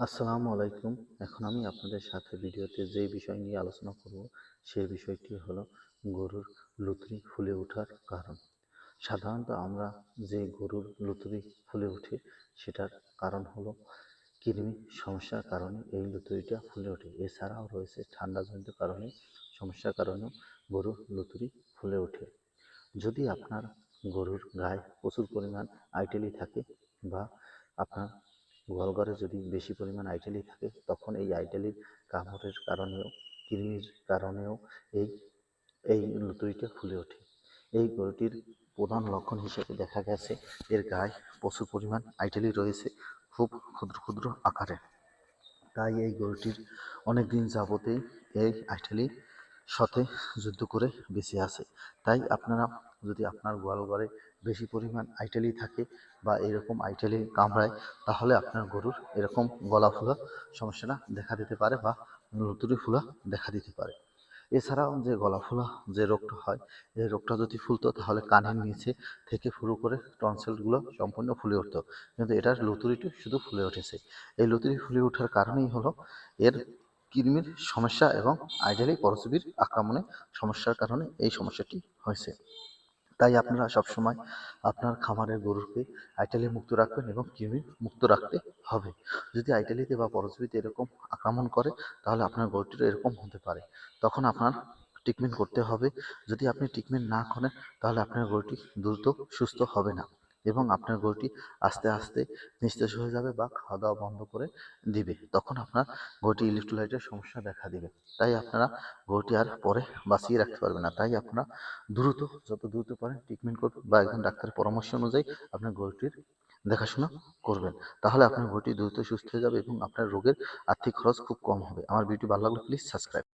আসসালামু আলাইকুম। এখন আমি আপনাদের সাথে ভিডিওতে যে বিষয় নিয়ে আলোচনা করব সেই বিষয়টি হলো গরুর লুতরি ফুলে ওঠার কারণ। সাধারণত আমরা যে গরুর লুতরি ফুলে ওঠে, সেটার কারণ হলো কৃমি সমস্যার কারণে এই লুতুরিটা ফুলে ওঠে। এছাড়াও রয়েছে ঠান্ডাজনিত কারণে সমস্যার কারণেও গরুর লুতুরি ফুলে ওঠে। যদি আপনার গরুর গায়ে প্রচুর পরিমাণ আইটেলি থাকে বা আপনার গোয়ালঘরে যদি বেশি পরিমাণ আইটেলি থাকে, তখন এই আইটেলির কামড়ের কারণেও, কৃমির কারণেও এই এই লুতুরিটা ফুলে ওঠে। এই গরুটির প্রধান লক্ষণ হিসেবে দেখা গেছে, এর গায়ে প্রচুর পরিমাণ আইটেলি রয়েছে, খুব ক্ষুদ্র ক্ষুদ্র আকারে। তাই এই গরুটির অনেক দিন যাবতেই এই আইটেলির সাথে যুদ্ধ করে বেঁচে আছে। তাই আপনারা, যদি আপনার গোয়াল ঘরে বেশি পরিমাণ আইটেলি থাকে বা এরকম আইটেলি কামড়ায়, তাহলে আপনার গরুর এরকম গলা ফোলা সমস্যাটা দেখা দিতে পারে বা লুতুরি ফুলা দেখা দিতে পারে। এছাড়াও যে গলা ফুলা যে রোগটা হয়, এই রোগটা যদি ফুলতো তাহলে কানের নিচে থেকে শুরু করে টনসেলগুলো সম্পূর্ণ ফুলে উঠতো। কিন্তু এটার লুতুরিটি শুধু ফুলে উঠেছে। এই লুতুরি ফুলে ওঠার কারণেই হলো এর কৃমির সমস্যা এবং আইডিয়ালি পরজীবীর আক্রমণে সমস্যার কারণে এই সমস্যাটি হয়েছে। তাই আপনারা সবসময় আপনার খামারের গরুকে আইটালি মুক্ত রাখবেন এবং কৃমি মুক্ত রাখতে হবে। যদি আইটালিতে বা পরজীবীতে এরকম আক্রমণ করে, তাহলে আপনার গরুটির এরকম হতে পারে। তখন আপনার ট্রিটমেন্ট করতে হবে। যদি আপনি ট্রিটমেন্ট না করেন, তাহলে আপনার গরুটি দ্রুত সুস্থ হবে না। এবং আপনার গরুটি আস্তে আস্তে নিস্তেজ হয়ে যাবে বা খাওয়া দাওয়া বন্ধ করে দিবে। তখন আপনার গরুটি ইলেকট্রোলাইটের সমস্যা দেখা দিবে। তাই আপনারা গরুটি আর পরে বাঁচিয়ে রাখতে পারবেন না। তাই আপনারা দ্রুত, যত দ্রুত পারেন ট্রিটমেন্ট করবেন বা একজন ডাক্তারের পরামর্শ অনুযায়ী আপনার গরুটির দেখাশোনা করবেন। তাহলে আপনার গরুটি দ্রুত সুস্থ হয়ে যাবে এবং আপনার রোগের আর্থিক খরচ খুব কম হবে। আমার ভিডিও ভালো লাগলে প্লিজ সাবস্ক্রাইব